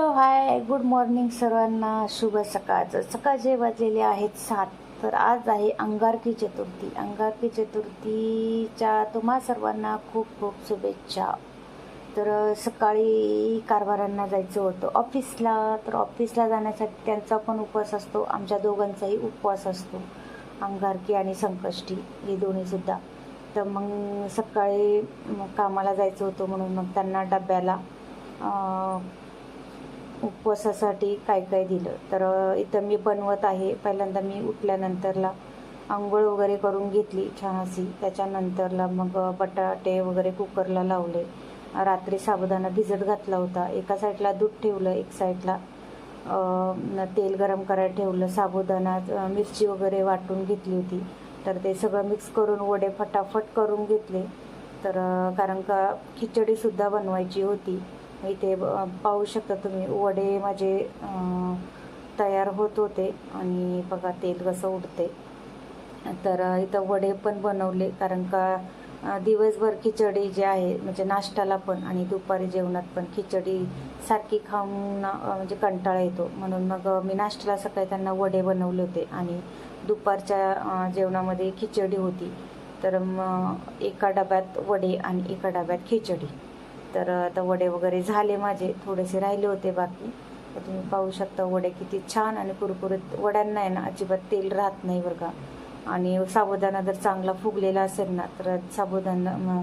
Hello hi. Good morning सर्वांना. शुभ सकाळचं. सकाळचे वाजलेले आहेत सात तर आज आहे अंगारकी चतुर्थी. अंगारकी चतुर्थीच्या तुम्हा सर्वांना खूप खूप शुभेच्छा. तर सकाळी कारभारांना जायचं होतं. ऑफिसला तर ऑफिसला जाण्यासाठी त्यांचा पण उपवास असतो. आमच्या दोघांचाही उपवास असतो. अंगारकी आणि संकष्टी हे दोन्हीसुद्धा तर मग सकाळी कामाला जायचं होतं म्हणून मग त्यांना डब्याला उपवासासाठी काय काय दिलं? तर इथं मी बनवत आहे. पहिल्यांदा मी उठल्यानंतरला आंघोळ वगैरे करून घेतली छान अशी त्याच्यानंतरला मग बटाटे वगैरे कुकरला लावले. रात्री साबुदाणा भिजत घातला होता. एका साईडला दूध ठेवलं एक साईडला तेल गरम करायला ठेवलं. साबुदाणा मिरची वगैरे वाटून घेतली होती. तर ते सगळं मिक्स करून वडे फटाफट करून घेतले. तर कारण का खिचडीसुद्धा बनवायची होती. इथे पाहू शकता तुम्ही वडे माझे तयार होत होते. आणि बघा तेल कसं उडते. तर इथं वडे पण बनवले. कारण का दिवसभर खिचडी जे आहे म्हणजे नाश्त्याला पण आणि दुपारी जेवणात पण खिचडी सारखी खाऊन म्हणजे कंटाळा येतो. म्हणून मग मी नाश्त्याला सकाळी त्यांना वडे बनवले होते. आणि दुपारच्या जेवणामध्ये खिचडी होती. तर मग एका डब्यात वडे आणि एका डब्यात खिचडी. तर आता वडे वगैरे झाले माझे थोडेसे राहिले होते बाकी. तर तुम्ही पाहू शकता वडे किती छान आणि कुरकुरीत वड्यांना आहे ना अजिबात तेल राहत नाही बरं का. आणि साबुदाणा जर चांगला फुगलेला असेल ना तर साबुदाणा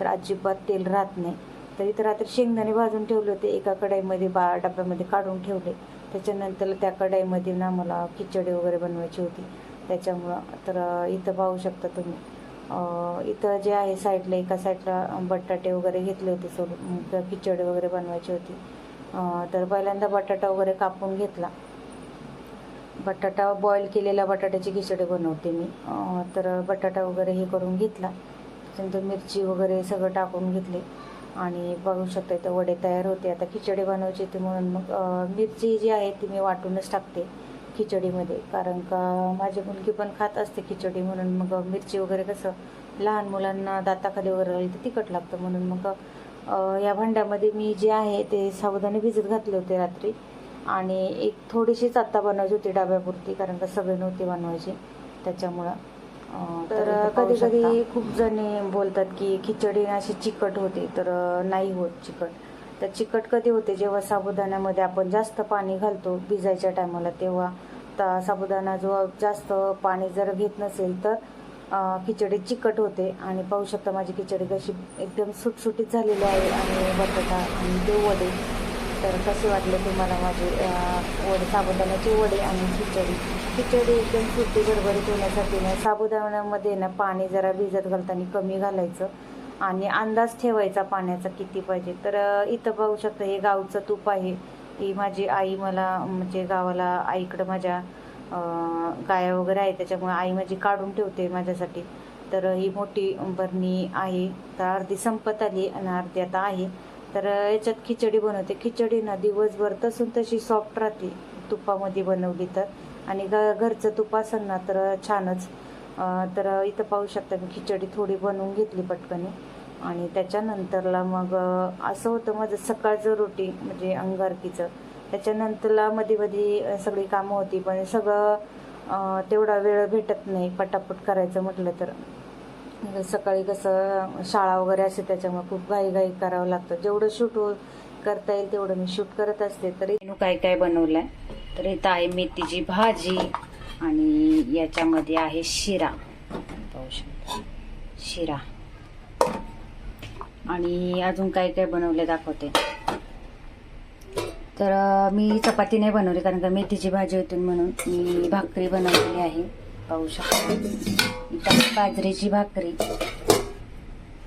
तर अजिबात तेल राहत नाही. तर इथं रात्री शेंगदाणे भाजून ठेवले होते एका कढाईमध्ये बा डब्यामध्ये काढून ठेवले. त्याच्यानंतर त्या कढाईमध्ये ना मला खिचडी वगैरे बनवायची होती. त्याच्यामुळं तर इथं पाहू शकता तुम्ही. इथं जे आहे साईडला एका साईडला बटाटे वगैरे घेतले होते सोडून मग खिचडी वगैरे बनवायची होती. तर पहिल्यांदा बटाटा वगैरे कापून घेतला. बटाटा बॉईल केलेला बटाट्याची खिचडी बनवते मी. तर बटाटा वगैरे हे करून घेतला. त्याच्यानंतर मिरची वगैरे सगळं टाकून घेतले. आणि बघू शकता इथं वडे तयार होते. आता खिचडी बनवायची होती म्हणून मग मिरची जी आहे ती मी वाटूनच टाकते. खिचडीमध्ये. कारण का माझी मुलगी पण खात असते खिचडी म्हणून. मग मिरची वगैरे कसं लहान मुलांना दाताखाली वगैरे राहिली तर तिखट लागतं म्हणून. मग या भांड्यामध्ये मी जे आहे ते साबुदाणे भिजत घातले होते रात्री. आणि एक थोडीशीच आत्ता बनवायची होती डाब्यापुरती कारण का सगळे नव्हते बनवायचे. त्याच्यामुळं तर कधी कधी खूप जणी बोलतात की खिचडी अशी चिकट होते तर नाही होत चिकट. तर चिकट कधी होते? जेव्हा साबुदाण्यामध्ये आपण जास्त पाणी घालतो भिजायच्या टायमाला तेव्हा. तर साबुदाणा जो जास्त पाणी जर घेत नसेल तर खिचडी चिकट होते. आणि पाहू शकता माझी खिचडी कशी एकदम सुटसुटीत झालेली आहे. आणि बटाटा आणि ते वडे. तर कसे वाटले तुम्हाला माझे वडे? साबुदाण्याचे वडे आणि खिचडी. खिचडी एकदम सुट्टी गडबडीत होण्यासाठी ना साबुदाण्यामध्ये ना पाणी जरा भिजत घालताना कमी घालायचं. आणि अंदाज ठेवायचा पाण्याचा किती पाहिजे. तर इथं पाहू शकता हे गावचं तूप आहे. ही माझी आई मला म्हणजे गावाला आईकडं माझ्या गाया वगैरे आहे त्याच्यामुळे आई माझी काढून ठेवते माझ्यासाठी. तर ही मोठी बरणी आहे. तर अर्धी संपत आली आणि अर्धी आता आहे. तर याच्यात खिचडी बनवते. खिचडी ना दिवसभर तसून तशी सॉफ्ट राहते तुपामध्ये बनवली तर. आणि ग घरचं तुप असेल ना तर छानच. तर इथं पाहू शकता मी खिचडी थोडी बनवून घेतली पटकनी. आणि त्याच्यानंतरला मग असं होतं माझं सकाळचं रुटीन म्हणजे अंगारकीचं. त्याच्यानंतरला मध्ये मध्ये सगळी कामं होती पण सगळं तेवढा वेळ भेटत नाही पटापट करायचं म्हटलं तर. म्हणजे सकाळी कसं शाळा वगैरे असते त्याच्यामुळे खूप घाई घाई करावं लागतं. जेवढं शूट हो करता येईल तेवढं मी शूट करत असते. तरी मेनू काय काय आहे तर इथं आहे मेथीची भाजी आणि याच्यामध्ये आहे शिरा. पाहू शकता शिरा. आणि अजून काय काय बनवले दाखवते. तर मी चपाती नाही बनवली कारण का मेथीची भाजी होती म्हणून मी भाकरी बनवलेली आहे. पाहू शकता. बाजरीची भाकरी.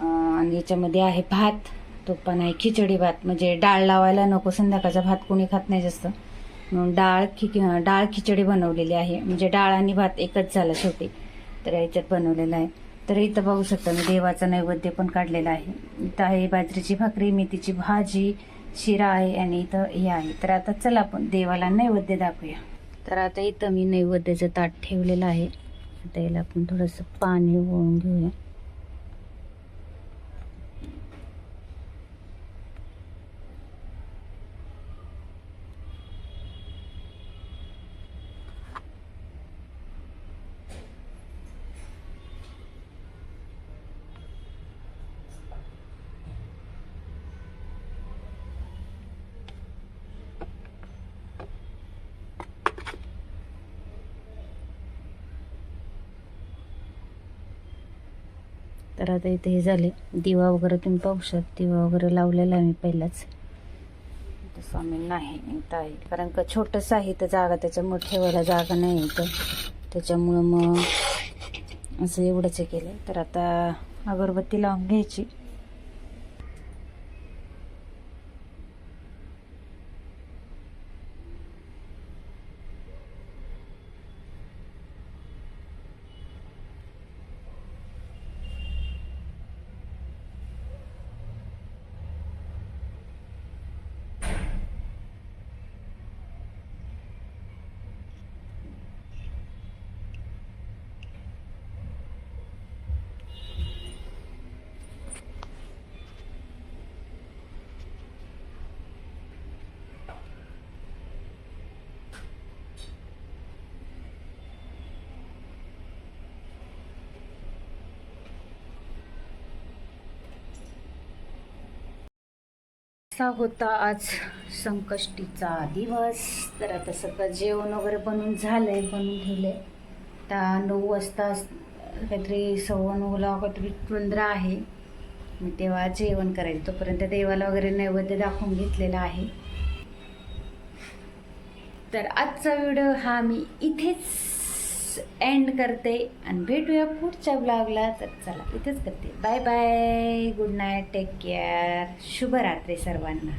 आणि याच्यामध्ये आहे भात. तो पण आहे खिचडी भात. म्हणजे डाळ लावायला नको संध्याकाळचा भात कोणी खात नाही जास्त. म्हणून डाळ खि डाळ खिचडी बनवलेली आहे. म्हणजे डाळ आणि भात एकच झाला शेवटी. तर याच्यात बनवलेला आहे. तर इथं बघू शकता मी देवाचा नैवेद्य पण काढलेला आहे. इथं आहे बाजरीची भाकरी मेथीची भाजी शिरा आहे आणि इथं हे आहे. तर आता चला आपण देवाला नैवेद्य दाखवूया. तर आता इथं मी नैवेद्याचं ताट ठेवलेलं आहे. आता याला आपण थोडंसं पाणी ओळून घेऊया. तर आता इथे हे झाले. दिवा वगैरे तुम्ही पाहू शकता. दिवा वगैरे लावलेला आहे मी पहिलाच. स्वामी नाही ताई आहे. कारण का छोटंसं आहे तर जागा त्याच्यामुळे ठेवायला जागा नाही तर त्याच्यामुळं मग असं एवढंच केलं. तर आता अगरबत्ती लावून घ्यायची. असा होता आज संकष्टीचा दिवस. तर आता सगळं जेवण वगैरे बनवून झालंय बनवून आहे आता नऊ वाजता काहीतरी सव्वा नऊला काहीतरी पंधरा आहे. मी तेव्हा जेवण करायचं तोपर्यंत देवाला वगैरे नैवेद्य दाखवून घेतलेला आहे. तर आजचा व्हिडिओ हा मी इथेच एंड करते आणि भेटूया पुढच्या ब्लॉगला तर चला इथेच करते. Bye bye good night take care शुभरात्री सर्वांना.